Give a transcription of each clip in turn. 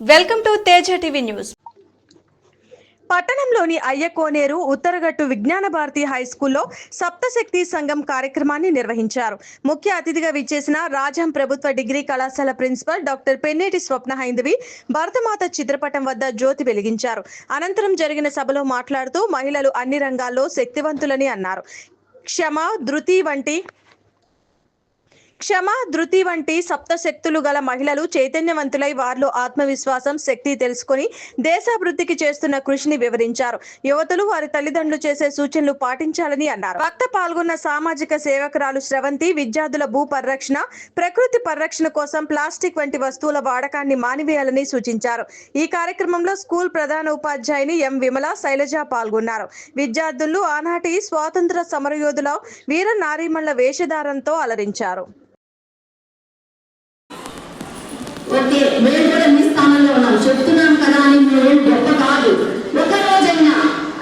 Welcome to Teja TV news. పట్టణంలోని అయ్యకోనేరు ఉత్తరగట్టు విజ్ఞాన Bharati high స్కూల్లో సప్తశక్తి సంఘం కార్యక్రమాన్ని నిర్వహించారు. ముఖ్య అతిథిగా విచ్చేసిన రాజం ప్రభుత్వ డిగ్రీ కళాశాల ప్రిన్సిపల్ డాక్టర్ పెన్నేటి స్వప్న హైందవి భరతమాత చిత్రపటం వద్ద జ్యోతి వెలిగించారు. అనంతరం జరిగిన సభలో మాట్లాడుతూ మహిళలు అన్ని రంగాల్లో శక్తివంతులని అన్నారు. క్షమ ధృతి వంటి క్షమ ధృతి వంటి సప్తశక్తులు గల మహిళలు చైతన్యవంతులై వారిలో ఆత్మవిశ్వాసం శక్తి తెలుసుకొని దేశాభివృద్ధికి చేస్తున్న కృషిని వివరించారు. యువతులు వారి తల్లిదండ్రులు చేసే సూచనలు పాటించాలని అన్నారు. భక్త పాల్గొన్న సామాజిక సేవకురాలు స్రవంతి విద్యార్థుల భూ పరిరక్షణ ప్రకృతి పరిరక్షణ కోసం ప్లాస్టిక్ వంటి వస్తువుల వాడకాన్ని మానివేయాలని సూచించారు. ఈ కార్యక్రమంలో స్కూల్ ప్రధాన ఉపాధ్యాయుని ఎం. విమల శైలజ పాల్గొన్నారు. విద్యార్థులు ఆనాటి స్వాతంత్ర సమరయోధుల వీర నారీమణుల వేషధారంతో అలరించారు. ఓకే మేము కూడా మీ స్థానంలో ఉన్నాం. చెప్తున్నాం కదా అని మేము గొప్ప కాదు. ఒక రోజైనా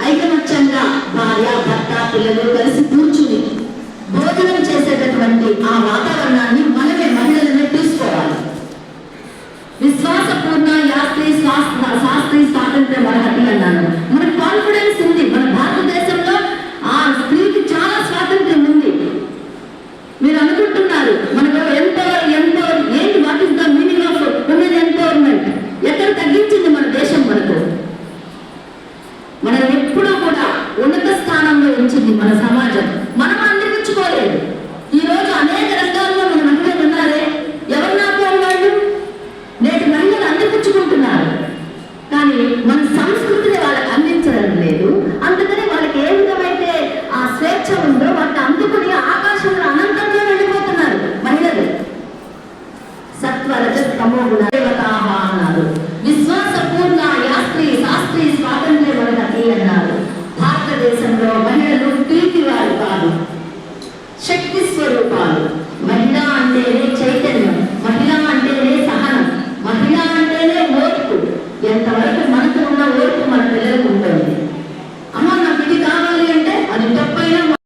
ఐకమత్యంగా భార్య భర్త పిల్లలు కలిసి కూర్చుని భోజనం చేసేటటువంటి ఆ వాతావరణాన్ని మనమే మహిళలనే తీసుకోవాలి విశ్వాసపూర్ణ యాస్త్రి శాస్త్ర శాస్త్రి స్వాతంత్ర్యం అర్హతి అన్నాను. మన కాన్ఫిడెన్స్ ఉంది. స్థానంలో మన సమాజం. మనం అందిపించుకోలేదు ఈ రోజు అనేక రంగాల్లో మన మహిళలు ఉన్నారే. ఎవరు నాపారు వాళ్ళు నేటి మహిళలు అందిపుచ్చుకుంటున్నారు. కానీ మన సంస్కృతిని వాళ్ళకి అందించడం లేదు. అందుకని వాళ్ళకి ఏ విధమైతే ఆ స్వేచ్ఛ ఉందో వాటిని అందుకుని ఆకాశంలో అనంతంగా వెళ్ళిపోతున్నారు మహిళలు. సత్వరజ తమో గుణ శక్తి స్వరూపాలు.